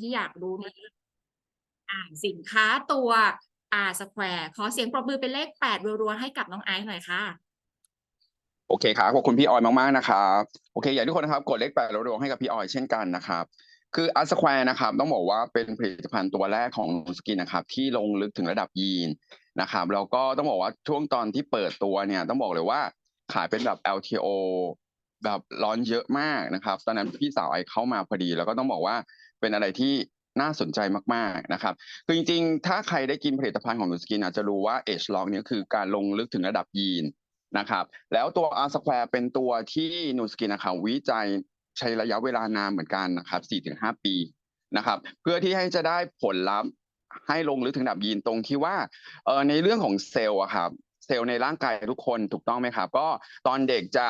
ที่อยากรู้นี้อ่าสินค้าตัว R Square ขอเสียงปรบมือเป็นเลขแปดรัวๆให้กับน้องไอซ์หน่อยค่ะ โอเคครับขอบคุณพี่ออยมากๆนะครับโอเค อย่างทุกคนนะครับกดเลขแปดแล้วรวมให้กับพี่ออยเช่นกันนะครับคืออาร์สแควร์นะครับต้องบอกว่าเป็นผลิตภัณฑ์ตัวแรกของสกินนะครับที่ลงลึกถึงระดับยีนนะครับแล้วก็ต้องบอกว่าช่วงตอนที่เปิดตัวเนี่ยต้องบอกเลยว่าขายเป็นแบบ LTO แบบร้อนเยอะมากนะครับ ตอนนั้นพี่สาวไอเข้ามาพอดี แล้วก็ต้องบอกว่า เป็นอะไรที่น่าสนใจมากๆนะครับ คือจริงๆ ถ้าใครได้กินผลิตภัณฑ์ของนูสกินอาจจะรู้ว่า Age Lock เนี่ยคือการลงลึกถึงระดับยีนนะครับ แล้วตัว R Square เป็นตัวที่นูสกินนะครับวิจัยใช้ระยะเวลานานเหมือนกันนะครับ4-5 ปีนะครับ เพื่อที่ให้จะได้ผลลัพธ์ให้ลงลึกถึงระดับยีนตรงที่ว่าในเรื่องของเซลล์อะครับเซลล์ในร่างกายทุกคนถูกต้องไหมครับ ก็ตอนเด็กจะ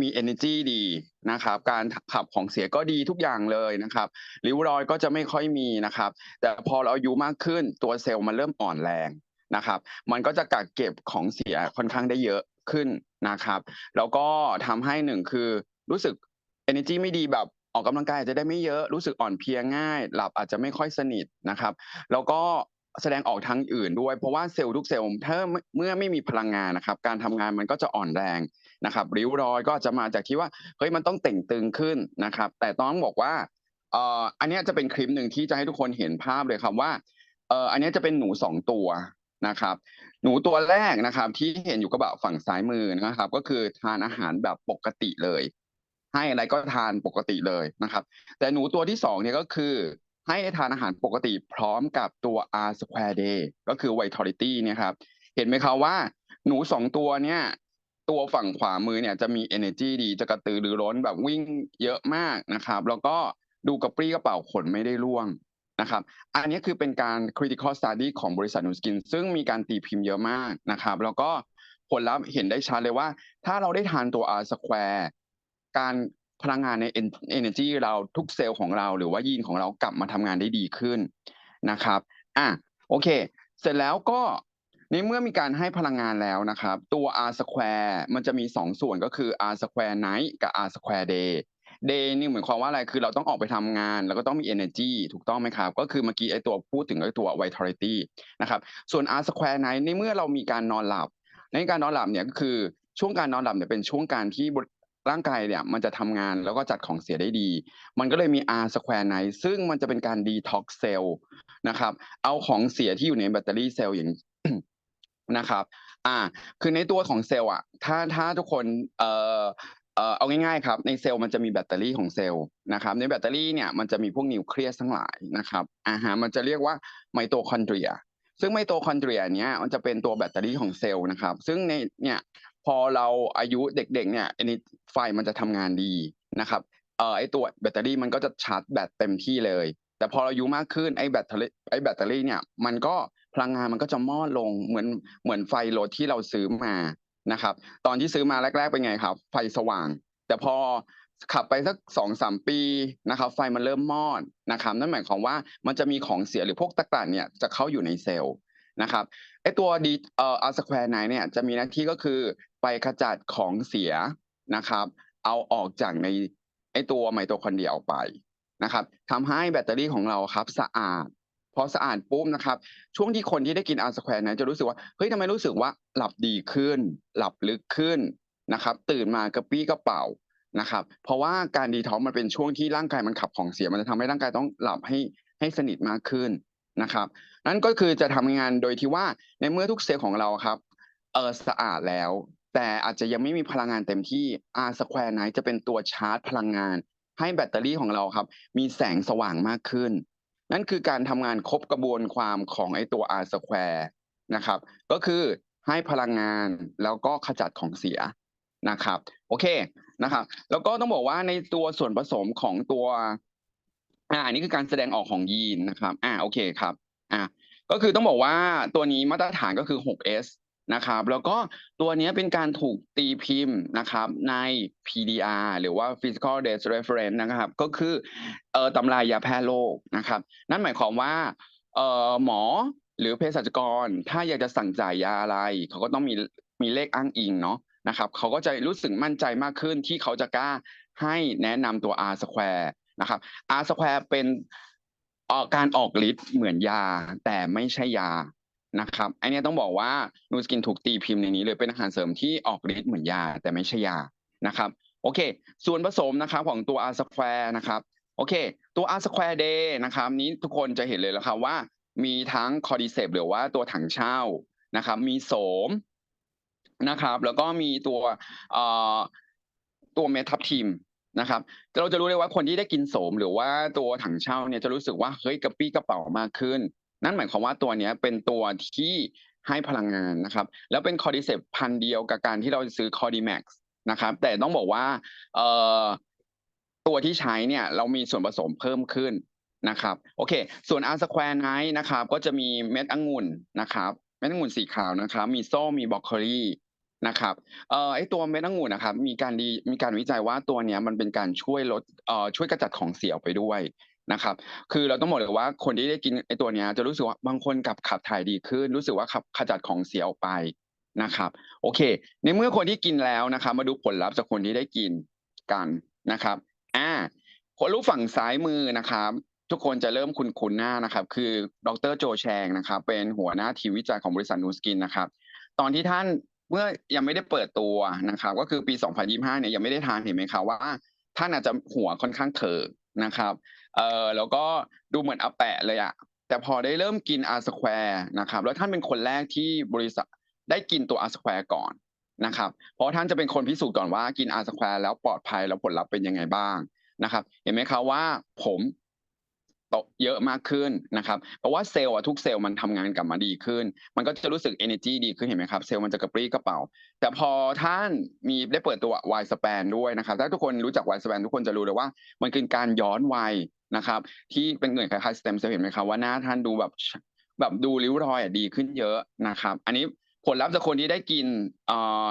มี energy ดีนะครับ การขับของเสียก็ดีทุกอย่างเลยนะครับริ้วรอยก็จะไม่ค่อยมีนะครับ แต่พอเราอายุมากขึ้นตัวเซลล์มันเริ่มอ่อนแรงนะครับ มันก็จะกักเก็บของเสียค่อนข้างได้เยอะขึ้นนะครับ แล้วก็ทำให้หนึ่งคือรู้สึก energy ไม่ดีแบบออกกำลังกายอาจจะได้ไม่เยอะรู้สึกอ่อนเพลียง่าย หลับอาจจะไม่ค่อยสนิทนะครับ แล้วก็แสดงออกทางอื่นด้วยเพราะว่าเซลล์ทุกเซลล์ถ้าเมื่อไม่มีพลังงานนะครับ การทำงานมันก็จะอ่อนแรง นะครับริ้วรอยก็จะมาจากที่ว่าเฮ้ยมันต้องเต่งตึงขึ้นนะครับ แต่ต้องบอกว่าเอ่ออันนี้จะเป็นคลิปหนึ่งที่จะให้ทุกคนเห็นภาพเลยครับว่าเอ่ออันนี้จะเป็นหนูสองตัวนะครับ หนูตัวแรกนะครับ ที่เห็นอยู่กระบะฝั่งซ้ายมือนะครับ ก็คือทานอาหารแบบปกติเลย ให้อะไรก็ทานปกติเลยนะครับ แต่หนูตัวที่สองเนี่ยก็คือให้ทานอาหารปกติพร้อมกับตัว R Square Day ก็คือ Vitality เนี่ยครับ เห็นไหมครับว่าหนูสองตัวเนี่ย ตัวฝั่งขวามือเนี่ยจะมี energy ดีจะกระตือรือร้นแบบวิ่งเยอะมากนะครับ แล้วก็ดูกระปรี้กระเป๋าขนไม่ได้ร่วงนะครับ อันนี้คือเป็นการ critical study ของบริษัทนูสกิน ซึ่งมีการตีพิมพ์เยอะมากนะครับ แล้วก็ผลลัพธ์เห็นได้ชัดเลยว่า ถ้าเราได้ทานตัว R Square การพลังงานใน energy เราทุกเซลล์ของเราหรือว่ายีนของเรากลับมาทำงานได้ดีขึ้นนะครับ อะโอเค เสร็จแล้วก็ ในเมื่อมีการให้พลังงานแล้วนะครับ ตัว R Square มันจะมี 2 ส่วนก็คือ R Square Night กับ R Square Day Day นี่เหมือนความว่าอะไรคือเราต้องออกไปทำงาน แล้วก็ต้องมี energy ถูกต้องไหมครับ ก็คือเมื่อกี้ไอตัวพูดถึงไอตัว vitality นะครับส่วน R Square Night ในเมื่อเรามีการนอนหลับ ในการนอนหลับเนี่ยก็คือช่วงการนอนหลับเนี่ยเป็นช่วงการที่ร่างกายเนี่ยมันจะทำงานแล้วก็จัดของเสียได้ดี มันก็เลยมี R Square Night ซึ่งมันจะเป็นการ detox เซลล์นะครับ เอาของเสียที่อยู่ในแบตเตอรี่เซลล์อย่าง นะครับ อ่า คือในตัวของเซลล์อะ ถ้าถ้าทุกคนเอ่อเอ่อเอาง่ายๆครับในเซลล์มันจะมีแบตเตอรี่ของเซลล์นะครับ ในแบตเตอรี่เนี่ยมันจะมีพวกนิวเคลียสทั้งหลายนะครับอ่าฮะมันจะเรียกว่าไมโตคอนเดรียซึ่งไมโตคอนเดรียเนี้ยมันจะเป็นตัวแบตเตอรี่ของเซลล์นะครับ ซึ่งในเนี่ยพอเราอายุเด็กๆเนี่ยอันนี้ไฟมันจะทำงานดีนะครับเอ่อไอตัวแบตเตอรี่มันก็จะชาร์จแบตเต็มที่เลย แต่พอเราอายุมากขึ้นไอแบตเตอรี่ไอแบตเตอรี่เนี่ยมันก็ พลังงานมันก็จะมอดลงเหมือนเหมือนไฟรถที่เราซื้อมานะครับ ตอนที่ซื้อมาแรก ๆ เป็นไงครับ ไฟสว่าง แต่พอขับไปสักสองสามปีนะครับไฟมันเริ่มมอดนะครับนั่นหมายความว่ามันจะมีของเสียหรือพวกตะกร้าเนี่ยจะเข้าอยู่ในเซลล์นะครับไอตัวดีเอ่ออาร์สแควร์ไนเนี่ยจะมีหน้าที่ก็คือไปขจัดของเสียนะครับ เอาออกจากในไอตัวไมโตคอนเดรียออกไปนะครับทำให้แบตเตอรี่ของเราครับสะอาด พอสะอาดปุ๊บนะครับ ช่วงที่คนที่ได้กินอาร์สแควร์นะจะรู้สึกว่าเฮ้ยทำไมรู้สึกว่าหลับดีขึ้น หลับลึกขึ้นนะครับ ตื่นมากระปี้กระเป๋านะครับ เพราะว่าการดีท็อกมันเป็นช่วงที่ร่างกายมันขับของเสียมันจะทำให้ร่างกายต้องหลับให้ให้สนิทมากขึ้นนะครับ นั่นก็คือจะทำงานโดยที่ว่าในเมื่อทุกเซลล์ของเราครับเออสะอาดแล้ว แต่อาจจะยังไม่มีพลังงานเต็มที่ R Square Night จะเป็นตัวชาร์จพลังงาน ให้แบตเตอรี่ของเราครับ มีแสงสว่างมากขึ้น นั่นคือการทำงานครบกระบวนความของไอตัว R Square นะครับ ก็คือให้พลังงานแล้วก็ขจัดของเสียนะครับ โอเคนะครับ แล้วก็ต้องบอกว่าในตัวส่วนผสมของตัว อ่าอันนี้คือการแสดงออกของยีนนะครับ อ่าโอเคครับ อ่าก็คือต้องบอกว่าตัวนี้มาตรฐานก็คือ 6S นะครับ แล้วก็ตัวนี้เป็นการถูกตีพิมพ์นะครับใน PDR หรือว่า Physical Dose Reference นะครับ ก็คือเออตำรายาแพทย์โลกนะครับ นั่นหมายความว่าเออหมอหรือเภสัชกร ถ้าอยากจะสั่งจ่ายยาอะไร เขาก็ต้องมีมีเลขอ้างอิงเนาะนะครับเขาก็จะรู้สึกมั่นใจมากขึ้นที่เขาจะกล้าให้แนะนำตัว R Square นะครับ R square เป็นออการออกฤทธิ์เหมือนยา แต่ไม่ใช่ยา นะครับอันนี้ต้องบอกว่านูสกินถูกตีพิมพ์ในนี้เลยเป็นอาหารเสริมที่ออกฤทธิ์เหมือนยาแต่ไม่ใช่ยานะครับโอเค ส่วนผสมนะครับของตัว R square นะครับโอเค ตัว R square day นะครับนี้ทุกคนจะเห็นเลยแล้วครับว่า มีทั้งคอร์ดิเซปหรือว่าตัวถังเช่านะครับ มีโสมนะครับแล้วก็มีตัวเอ่อตัวเมทับทิมนะครับเราจะรู้เลยว่าคนที่ได้กินโสมหรือว่าตัวถังเช่าเนี่ยจะรู้สึกว่าเฮ้ยกระปี้กระเป๋ามากขึ้น นั่นหมายความว่าตัวนี้เป็นตัวที่ให้พลังงานนะครับ แล้วเป็นคอร์ดิเซปพันเดียวกับการที่เราซื้อคอร์ดิแม็กซ์นะครับ แต่ต้องบอกว่าเอ่อตัวที่ใช้เนี่ยเรามีส่วนผสมเพิ่มขึ้นนะครับ โอเค ส่วน R square night นะครับ ก็จะมีเม็ดองุ่นนะครับ เม็ดองุ่นสีขาวนะครับ มีส้มมีบรอกโคลีนะครับเอ่อไอตัวเม็ดองุ่นนะครับ มีการดีมีการวิจัยว่าตัวเนี้ยมันเป็นการช่วยลดเอ่อช่วยกระจัดของเสียออกไปด้วย นะครับ คือเราต้องบอกเลยว่าคนที่ได้กินไอตัวเนี้ยจะรู้สึกว่าบางคนกับขับถ่ายดีขึ้น รู้สึกว่าขับขจัดของเสียออกไปนะครับ โอเค ในเมื่อคนที่กินแล้วนะครับ มาดูผลลัพธ์จากคนที่ได้กินกันนะครับอ่าคนรู้ฝั่งซ้ายมือนะครับ ทุกคนจะเริ่มคุ้นคุ้นๆหน้านะครับ คือดรโจแชงนะครับ เป็นหัวหน้าทีมวิจัยของบริษัทนูสกินนะครับ ตอนที่ท่านเมื่อยังไม่ได้เปิดตัวนะครับ ก็คือปี 2025 เนี่ยยังไม่ได้ทานเห็นไหมครับว่าท่านอาจจะหัวค่อนข้างเถินะครับเอ่อแล้วก็ดูเหมือนอาแปะเลยอะแต่พอได้เริ่มกินอาร์สแควร์นะครับแล้วท่านเป็นคนแรกที่บริษัทได้กินตัวอาร์สแควร์ก่อนนะครับเพราะท่านจะเป็นคนพิสูจน์ก่อนว่ากินอาร์สแควร์แล้วปลอดภัยแล้วผลลัพธ์เป็นยังไงบ้างนะครับ เห็นไหมครับว่าผม โตเยอะมากขึ้นนะครับเพราะว่าเซลล์อะทุกเซลล์มันทำงานกลับมาดีขึ้น มันก็จะรู้สึก energy ดีขึ้นเห็นไหมครับ เซลล์มันจะกระปรี้กระเป๋า แต่พอท่านมีได้เปิดตัว Y span ด้วยนะครับ ถ้าทุกคนรู้จัก Y span ทุกคนจะรู้เลยว่า มันคือการย้อนวัยนะครับที่เป็นเหมือนคล้ายๆ stem cell เห็นไหมครับว่าหน้าท่านดูแบบแบบดูริ้วรอยดีขึ้นเยอะนะครับ อันนี้ผลลัพธ์จากคนที่ได้กิน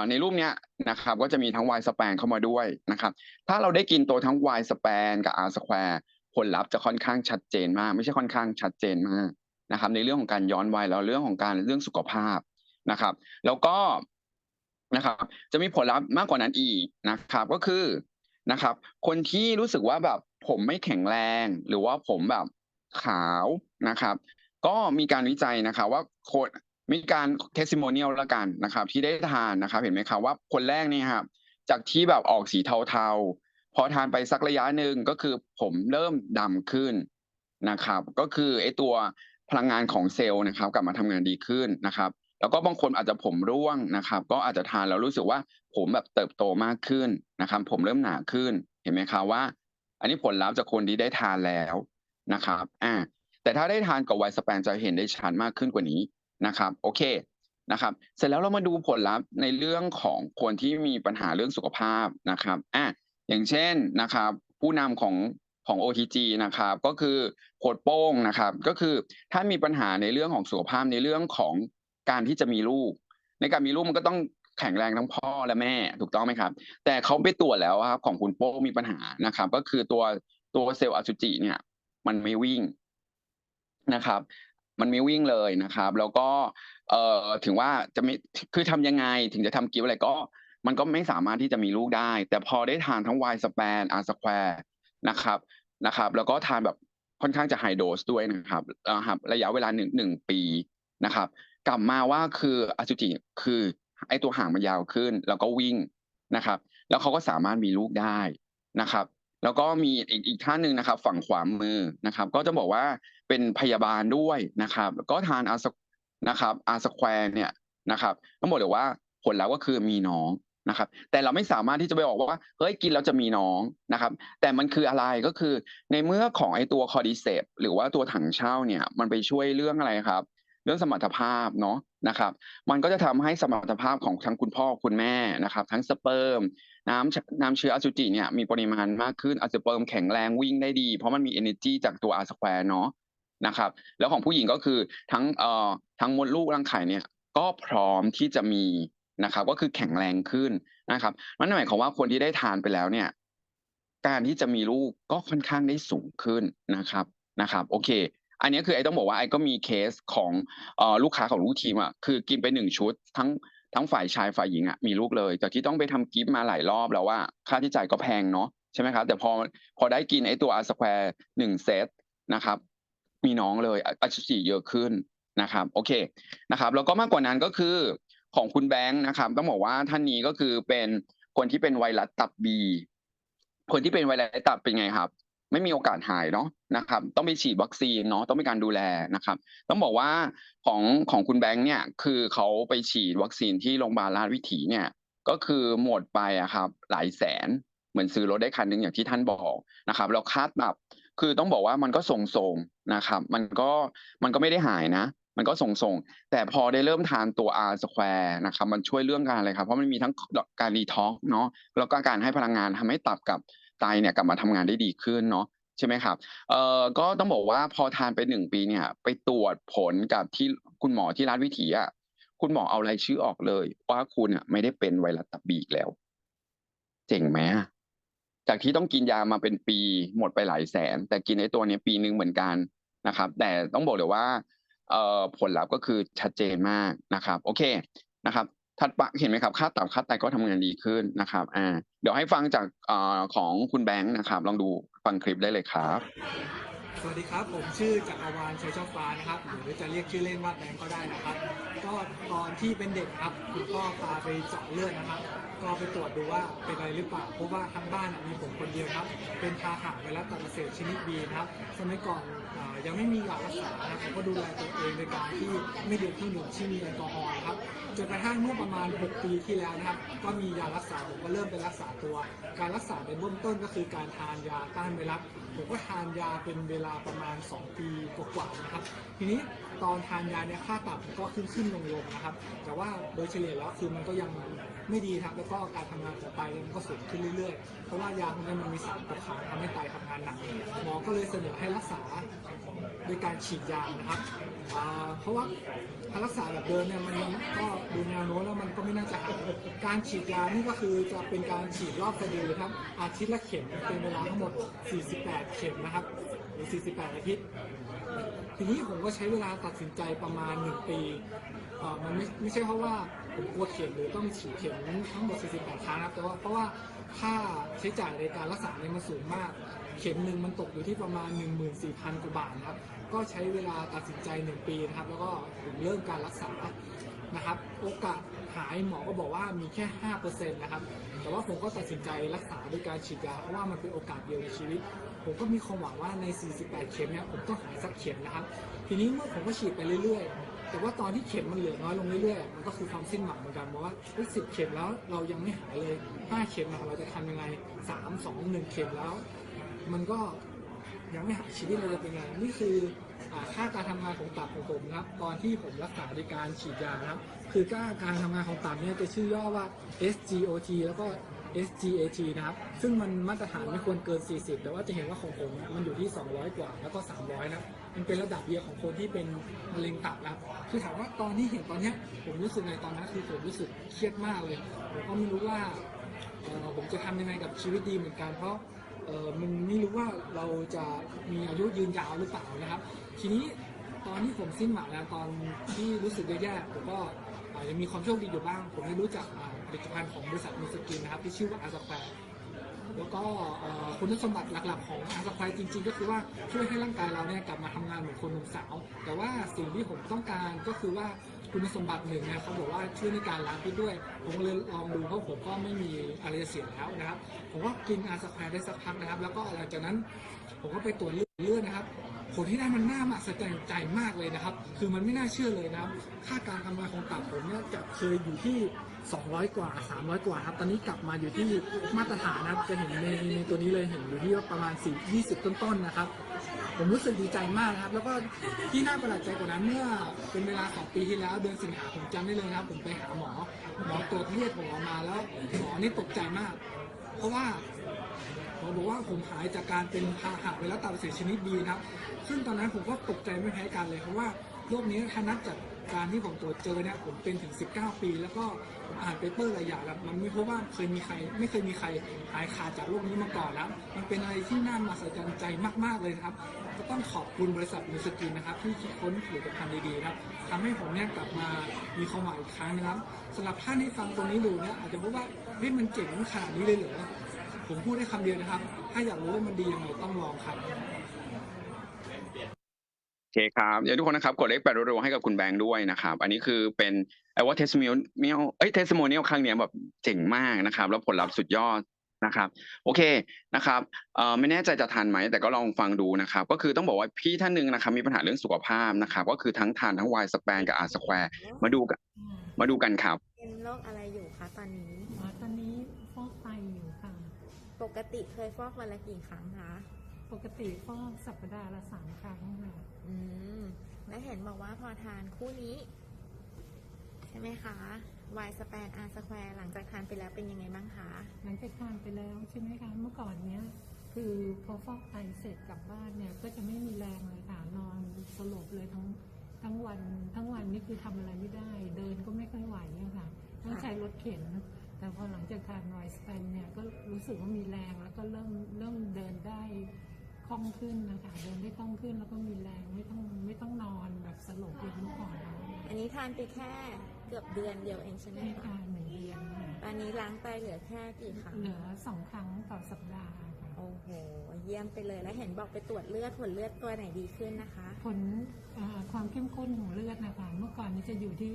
ในรูปเนี้ยนะครับ ก็จะมีทั้ง Y span เข้ามาด้วยนะครับ ถ้าเราได้กินตัวทั้ง Y span กับ R square ผลลัพธ์จะค่อนข้างชัดเจนมาก ไม่ใช่ค่อนข้างชัดเจนมากนะครับ ในเรื่องของการย้อนวัยแล้วเรื่องของการเรื่องสุขภาพนะครับ แล้วก็นะครับ จะมีผลลัพธ์มากกว่านั้นอีกนะครับ ก็คือนะครับ คนที่รู้สึกว่าแบบผมไม่แข็งแรง หรือว่าผมแบบขาวนะครับ ก็มีการวิจัยนะครับว่าคนมีการเทส i ิโมเนียลละกันนะครับ ที่ได้ทานนะครับ เห็นไหมครับว่าคนแรกนี่ครับจากที่แบบออกสีเทาๆ พอทานไปสักระยะหนึ่งก็คือผมเริ่มดำขึ้นนะครับ ก็คือไอตัวพลังงานของเซลล์นะครับ กลับมาทำงานดีขึ้นนะครับ แล้วก็บางคนอาจจะผมร่วงนะครับ ก็อาจจะทานแล้วรู้สึกว่าผมแบบเติบโตมากขึ้นนะครับ ผมเริ่มหนาขึ้นเห็นไหมครับว่า อันนี้ผลลัพธ์จากคนที่ได้ทานแล้วนะครับอ่าแต่ถ้าได้ทานกับไวสแปนจะเห็นได้ชัดมากขึ้นกว่านี้นะครับ โอเคนะครับ เสร็จแล้วเรามาดูผลลัพธ์ในเรื่องของคนที่มีปัญหาเรื่องสุขภาพนะครับอะ อย่างเช่นนะครับผู้นำของของ OTG นะครับก็คือโคดโป้งนะครับ ก็คือถ้ามีปัญหาในเรื่องของสุขภาพในเรื่องของการที่จะมีลูก ในการมีลูกมันก็ต้องแข็งแรงทั้งพ่อและแม่ถูกต้องไหมครับ แต่เขาไปตรวจแล้วครับของคุณโป้มีปัญหานะครับ ก็คือตัวตัวเซลล์อสุจิเนี่ย มันไม่วิ่งนะครับ มันไม่วิ่งเลยนะครับ แล้วก็เอ่อถึงว่าจะมีคือทำยังไงถึงจะทำกิฟอะไรก็ มันก็ไม่สามารถที่จะมีลูกได้ แต่พอได้ทานทั้ง Y span R square นะครับนะครับ แล้วก็ทานแบบค่อนข้างจะไฮโดสด้วยนะครับเอ่อครับระยะเวลาหนึ่งหนึ่งปีนะครับ กลับมาว่าคืออสุจิคือไอตัวหางมันยาวขึ้น แล้วก็วิ่งนะครับ แล้วเขาก็สามารถมีลูกได้นะครับ แล้วก็มีอีกอีกท่านหนึ่งนะครับ ฝั่งขวามือนะครับ ก็จะบอกว่าเป็นพยาบาลด้วยนะครับ ก็ทานอาสนะครับอาสแควร์เนี่ยนะครับต้องบอกเลยว่าผลแล้วก็คือมีน้อง นะครับ แต่เราไม่สามารถที่จะไปบอกว่าเฮ้ยกินแล้วจะมีน้องนะครับ แต่มันคืออะไรก็คือในเมื่อของไอตัวคอร์ดิเซปหรือว่าตัวถังเช่าเนี่ยมันไปช่วยเรื่องอะไรครับ เรื่องสมรรถภาพเนาะนะครับ มันก็จะทำให้สมรรถภาพของทั้งคุณพ่อคุณแม่นะครับ ทั้งสเปิร์มน้ำน้ำเชื้ออสุจิเนี่ยมีปริมาณมากขึ้นอสุเปิร์มแข็งแรงวิ่งได้ดี เพราะมันมี energy จากตัว R square เนาะนะครับ แล้วของผู้หญิงก็คือทั้งเอ่อทั้งมดลูกรังไข่เนี่ยก็พร้อมที่จะมี นะครับ ก็คือแข็งแรงขึ้นนะครับนั่นหมายความว่าคนที่ได้ทานไปแล้วเนี่ย การที่จะมีลูกก็ค่อนข้างได้สูงขึ้นนะครับนะครับ โอเค อันนี้คือไอ้ต้องบอกว่าไอ้ก็มีเคสของลูกค้าของลูกทีมอะคือกินไปหนึ่งชุดทั้งทั้งฝ่ายชายฝ่ายหญิงอะมีลูกเลยแต่ที่ต้องไปทำกิฟต์มาหลายรอบแล้วว่า ค่าใช้จ่ายก็แพงเนาะใช่ไหมครับ แต่พอพอได้กินไอ้ตัวอาสแควร์หนึ่งเซตนะครับ มีน้องเลยออสุจิเยอะขึ้นนะครับ โอเคนะครับ แล้วก็มากกว่านั้นก็คือ ของคุณแบงค์นะครับ ต้องบอกว่าท่านนี้ก็คือเป็นคนที่เป็นไวรัสตับบีคนที่เป็นไวรัสตับเป็นไงครับ ไม่มีโอกาสหายเนาะนะครับ ต้องไปฉีดวัคซีนเนาะต้องมีการดูแลนะครับ ต้องบอกว่าของของคุณแบงค์เนี่ยคือเขาไปฉีดวัคซีนที่โรงพยาบาลราชวิถีเนี่ย ก็คือหมดไปอะครับ หลายแสนเหมือนซื้อรถได้คันหนึงอย่างที่ท่านบอกนะครับแล้วค่าตับคือต้องบอกว่ามันก็ส่งๆนะครับ มันก็มันก็ไม่ได้หายนะ มันก็ส่งๆแต่พอได้เริ่มทานตัว R square นะครับมันช่วยเรื่องการอะไรครับ เพราะมันมีทั้งการรีท็อกเนาะแล้วก็การให้พลังงานทำให้ตับกับไตเนี่ยกลับมาทำงานได้ดีขึ้นเนาะใช่ไหมครับเอ่อก็ต้องบอกว่าพอทานไปหนึ่งปีเนี่ย ไปตรวจผลกับที่คุณหมอที่รัฐวิถีอะคุณหมอเอารายชื่อออกเลย ว่าคุณอะไม่ได้เป็นไวรัสตับบีอีกแล้ว เจ๋งไหมอะจากที่ต้องกินยามาเป็นปีหมดไปหลายแสน แต่กินไอ้ตัวนี้ปีนึงเหมือนกันนะครับ แต่ต้องบอกเลยว่า เอ่อผลลัพธ์ก็คือชัดเจนมากนะครับ โอเคนะครับ ถัดไปเห็นไหมครับ ค่าตับค่าไตก็ทำงานดีขึ้นนะครับ อ่า เดี๋ยวให้ฟังจากเอ่อของคุณแบงค์นะครับ ลองดูฟังคลิปได้เลยครับ สวัสดีครับ ผมชื่อจักรวาลชัยช่อฟ้านะครับหรือจะเรียกชื่อเล่นว่าแบงก์ก็ได้นะครับ ก็ตอนที่เป็นเด็กครับคุณพ่อพาไปเจาะเลือดนะครับ ก็ไปตรวจดูว่าเป็นอะไรหรือเปล่าเพราะว่าทั้งบ้านมีผมคนเดียวครับ เป็นพาหะไวรัสตับอักเสบชนิดบีครับสมัยก่อน อ่ายังไม่มียารักษานะครับผมก็ดูแลตัวเองโดยการที่ไม่ดื่มเครื่องดื่มที่มีแอลกอฮอล์ครับจนกระทั่งเมื่อประมาณ 6 ปีที่แล้วนะครับ ก็มียารักษาผมก็เริ่มไปรักษาตัว การรักษาในเบื้องต้นก็คือการทานยาต้านไวรัสผมก็ทานยาเป็นเวลาประมาณ 2 ปีกว่าๆนะครับ ทีนี้ตอนทานยาเนี่ยค่าตับก็ขึ้นขึ้นลงลงนะครับ แต่ว่าโดยเฉลี่ยแล้วคือมันก็ยังไม่ดีครับ แล้วก็การทำงานของไตมันก็สูงขึ้นเรื่อยๆ เพราะว่ายาพวกนี้มันมีสารตกค้างทำให้ไตทำงานหนักหมอก็เลยเสนอให้รักษา โดยการฉีดยานะครับเพราะว่าถ้ารรักษาแบบเดิมเนี่ยมันก็ดูแนวโน้มแล้วมันก็ไม่น่าจะหายการฉีดยานี่ก็คือจะเป็นการฉีดรอบกระดูครับ อาทิตย์ละเข็มเป็นเวลาทั้งหมด 48 เข็มนะครับหรือ 48 อาทิตย์ ทีนี้ผมก็ใช้เวลาตัดสินใจประมาณ 1 ปีมันไม่ไม่ใช่เพราะว่าผมกลัวเข็มหรือต้องฉีดเข็มทั้งหมด 48 ครั้งนะครับแต่ว่าเพราะว่าค่าใช้จ่ายในการรักษาเนี่ยมันสูงมาก เข็มหนึ่งมันตกอยู่ที่ประมาณ 14,000กว่าบาทนะครับ ก็ใช้เวลาตัดสินใจ 1 ปีนะครับ แล้วก็ผมเริ่มการรักษานะครับ โอกาสหายหมอก็บอกว่ามีแค่ 5%นะครับ แต่ว่าผมก็ตัดสินใจรักษาด้วยการฉีดยาเพราะว่ามันเป็นโอกาสเดียวในชีวิต ผมก็มีความหวังว่าใน 48 เข็มเนี่ยผมต้องหายสักเข็มนะครับ ทีนี้เมื่อผมก็ฉีดไปเรื่อยๆ แต่ว่าตอนที่เข็มมันเหลือน้อยลงเรื่อยๆ มันก็คือความสิ้นหวังเหมือนกันเพราะว่าสิบเข็มแล้วเรายังไม่หายเลย 5 เข็มอะเราจะทำยังไง 3 2 1 เข็มแล้ว มันก็ยังไม่หายชีวิตเราจะเป็นไงนี่คือค่าการทำงานของตับของผมนะครับ ตอนที่ผมรักษาด้วยการฉีดยานะครับ คือค่าการทำงานของตับเนี่ยจะชื่อย่อว่า SGOT แล้วก็ SGAT นะครับ ซึ่งมันมาตรฐานไม่ควรเกิน 40 แต่ว่าจะเห็นว่าของผมเนี่ยมันอยู่ที่ 200 กว่า แล้วก็ 300 นะ มันเป็นระดับเดียวของคนที่เป็นมะเร็งตับนะครับ คือถามว่าตอนที่เห็นตอนเนี้ยผมรู้สึกไงตอนนั้นคือผมรู้สึกเครียดมากเลย ผมก็ไม่รู้ว่าผมจะทำยังไงกับชีวิตดีเหมือนกัน เพราะ เออมันไม่รู้ว่าเราจะมีอายุยืนยาวหรือเปล่านะครับ ทีนี้ตอนที่ผมสิ้นหวังแล้วตอนที่รู้สึกแย่ๆผมก็ยังมีความโชคดีอยู่บ้าง ผมได้รู้จักผลิตภัณฑ์ของบริษัทมิสกินนะครับที่ชื่อว่าอาร์สแควร์แล้วก็คุณสมบัติหลักๆ ของอาร์สแควร์จริงๆ ก็คือว่าช่วยให้ร่างกายเราเนี่ยกลับมาทำงานเหมือนคนหนุ่มสาว แต่ว่าสิ่งที่ผมต้องการก็คือว่า คุณสมบัติหนึ่งเนี่ยเขาบอกว่าช่วยในการล้างพิษด้วย ผมเลยลองดูเพราะผมก็ไม่มีอะไรเสียแล้วนะครับ ผมก็กินอาสแควร์ได้สักพักนะครับ แล้วก็หลังจากนั้นผมก็ไปตรวจเลือดนะครับ ผลที่ได้มันน่ามหัศจรรย์ใจมากเลยนะครับ คือมันไม่น่าเชื่อเลยนะครับ ค่าการทำงานของตับผมเนี่ยจะเคยอยู่ที่ 200 กว่า 300 กว่าครับ ตอนนี้กลับมาอยู่ที่มาตรฐานนะครับ จะเห็นในในตัวนี้เลยเห็นอยู่ที่ว่าประมาณ4 20 ต้นๆนะครับ ผมรู้สึกดีใจมากนะครับ แล้วก็ที่น่าประหลาดใจกว่านั้นเมื่อเป็นเวลาสองปีที่แล้ว เดือนสิงหาผมจำได้เลยนะครับ ผมไปหาหมอหมอตรวจเลือดผมออกมาแล้วหมอนี่ตกใจมาก เพราะว่าหมอบอกว่าผมหายจากการเป็นพาหะไวรัสตับอักเสบชนิดบีนะครับ ซึ่งตอนนั้นผมก็ตกใจไม่แพ้กันเลยเพราะว่า โรคนี้ถ้านับจากการที่ผมตรวจเจอเนี่ยผมเป็นถึง 19 ปี แล้วก็ผมอ่านเปเปอร์หลายอย่างแล้วมันไม่พบว่าเคยมีใคร ไม่เคยมีใครหายขาดจากโรคนี้มาก่อนแล้ว มันเป็นอะไรที่น่ามหัศจรรย์ใจมากๆเลยนะครับ ก็ต้องขอบคุณบริษัทมิสกินนะครับ ที่คิดค้นผลิตภัณฑ์ดีๆนะครับทำให้ผมเนี่ยกลับมามีความหมายอีกครั้งนะครับสำหรับท่านที่ฟังตรงนี้ดูเนี่ยอาจจะพบว่าเฮ้ยมันเจ๋งขนาดนี้เลยเหรอผมพูดได้คำเดียวนะครับ ถ้าอยากรู้ว่ามันดียังไงต้องลองครับ คครับเดี๋ยวทุกคนนะครับ กดเลขแปดรัวๆให้กับคุณแบงค์ด้วยนะครับ อันนี้คือเป็นไอ้ว่าเทส i ม o เนียลเอ้ยเทส i ม o เนียลครั้งเนี้ยแบบเจ๋งมากนะครับ แล้วผลลัพธ์สุดยอดนะครับ โอเคนะครับเอ่อไม่แน่ใจจะทันไหม แต่ก็ลองฟังดูนะครับ ก็คือต้องบอกว่าพี่ท่านหนึ่งนะครับ มีปัญหาเรื่องสุขภาพนะครับ ก็คือทั้งทานทั้ง Y สแปนกับ R สแควร์มาดูกันมาดูกันครับ เป็นโรคอะไรอยู่คะตอนนี้ อ๋อตอนนี้ฟอกไตอยู่ค่ะ ปกติเคยฟอกวันละกี่ครั้งคะ ปกติฟอกสัปดาห์ละสามครั้งค่ะอืม และเห็นบอกว่าพอทานคู่นี้ ใช่ไหมคะ Y span R square หลังจากทานไปแล้วเป็นยังไงบ้างคะ หลังจากทานไปแล้วใช่ไหมคะเมื่อก่อนเนี้ย คือพอฟอกไตเสร็จกลับบ้านเนี่ย ก็จะไม่มีแรงเลยค่ะนอนสลบเลยทั้งทั้งวันทั้งวันนี่คือทำอะไรไม่ได้ เดินก็ไม่ค่อยไหวอะค่ะต้องใช้รถเข็น แต่พอหลังจากทานไวสเปนเนี่ยก็รู้สึกว่ามีแรงแล้วก็เริ่มเริ่มเดินได้ คล่องขึ้นนะคะเดินได้คล่องขึ้นแล้วก็มีแรงไม่ต้องไม่ต้องนอนแบบสลบอย่างเมื่อก่อนแล้วอันนี้ทานไปแค่เกือบเดือนเดียวเองใช่ไหมให้คะทานหนึ่งเดือนค่ะตอนนี้ล้างไตเหลือแค่กี่ครั้งเหลือสองครั้งต่อสัปดาห์ค่ะโอ้โห เยี่ยมไปเลยแล้วเห็นบอกไปตรวจเลือดผลเลือดตัวไหนดีขึ้นนะคะ ผลเอ่อความเข้มข้นของเลือดนะคะ เมื่อก่อนนี้จะอยู่ที่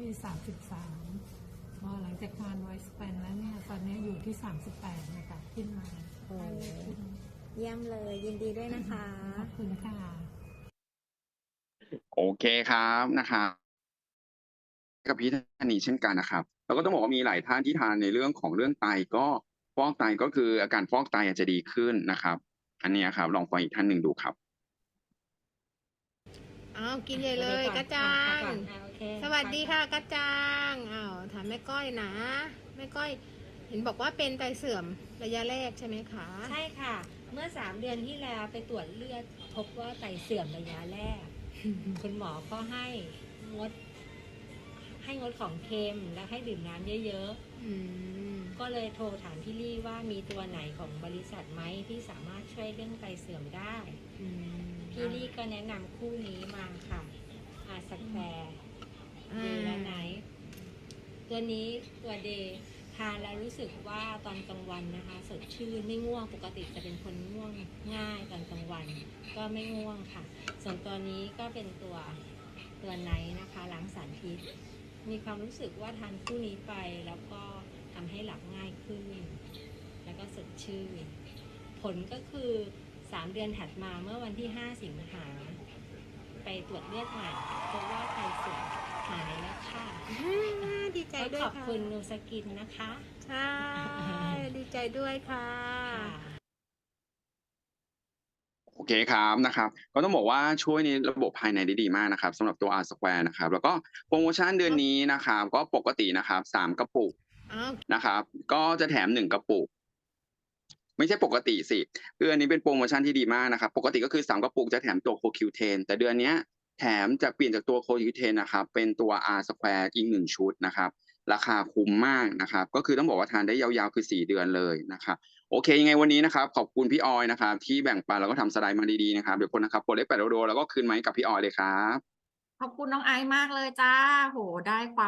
33พอหลังจากทานไวสเปนแล้วเนี่ยตอนนี้อยู่ที่ 38 นะคะขึ้นมาโอ้ ได้เลยขึ้น เยี่ยมเลยยินดีด้วยนะคะ ขอบคุณค่ะ โอเคครับนะครับกับพี่ท่านนี้เช่นกันนะครับ แล้วก็ต้องบอกว่ามีหลายท่านที่ทานในเรื่องของเรื่องไตก็ฟอกไตก็คืออาการฟอกไตอาจจะดีขึ้นนะครับ อันเนี้ยครับ ลองฟังอีกท่านหนึ่งดูครับอ้าวกินใหญ่เลยกระจัง สวัสดีค่ะกระจังอ้าวถามแม่ก้อยนะแม่ก้อย เห็นบอกว่าเป็นไตเสื่อมระยะแรกใช่ไหมคะ ใช่ค่ะ เมื่อสามเดือนที่แล้วไปตรวจเลือด พบว่าไตเสื่อมระยะแรก คุณหมอก็ให้งด ให้งดของเค็มและให้ดื่มน้ำเยอะอืมๆก็เลยโทรถามพี่ลี่ว่ามีตัวไหนของบริษัทไหมที่สามารถช่วยเรื่องไตเสื่อมได้อืมพี่ลี่ก็แนะนำคู่นี้มาค่ะ อาสแควร์เดย์และไนท์ตัวนี้ตัวเดย์ ทานแล้วรู้สึกว่าตอนกลางวันนะคะ สดชื่นไม่ง่วงปกติจะเป็นคนง่วงง่ายตอนกลางวัน ก็ไม่ง่วงค่ะ ส่วนตัวนี้ก็เป็นตัวตัวไนท์นะคะล้างสารพิษ มีความรู้สึกว่าทานคู่นี้ไปแล้วก็ทำให้หลับง่ายขึ้น แล้วก็สดชื่น ผลก็คือ 3 เดือนถัดมาเมื่อวันที่ 5 สิงหาไปตรวจเลือดใหม่พบว่าไตเสื่อมายแล้วค่ะดีใจก็ด้วยขอบค่ะคุณนูสกินนะคะใช่ดีใจด้วยค่ะค่ะโอเคครับนะครับ ก็ต้องบอกว่าช่วยในระบบภายในได้ดีมากนะครับสำหรับตัว R Square นะครับ แล้วก็โปรโมชั่นเดือนนี้นะครับ ก็ปกตินะครับสามกระปุกอ้าวนะครับ ก็จะแถมหนึ่งกระปุกไม่ใช่ปกติสิคืออันนี้เป็นโปรโมชั่นที่ดีมากนะครับ ปกติก็คือสามกระปุกจะแถมตัวโคคิวเทนแต่เดือนเนี้ย แถมจะเปลี่ยนจากตัวโคยูเทนนะครับเป็นตัว R Square อีกหนึ่งชุดนะครับ ราคาคุ้มมากนะครับ ก็คือต้องบอกว่าทานได้ยาวๆ คือสี่เดือนเลยนะครับ โอเค ยังไงวันนี้นะครับ ขอบคุณพี่ออยนะครับ ที่แบ่งปันแล้วก็ทำสไลด์มาดีๆนะครับ เดี๋ยวคนนะครับกดเลขแปดโดแล้วก็คืนไหมาให้กับพี่ออยเลยครับ ขอบคุณน้องไอซ์มากเลยจ้า โห ได้ความ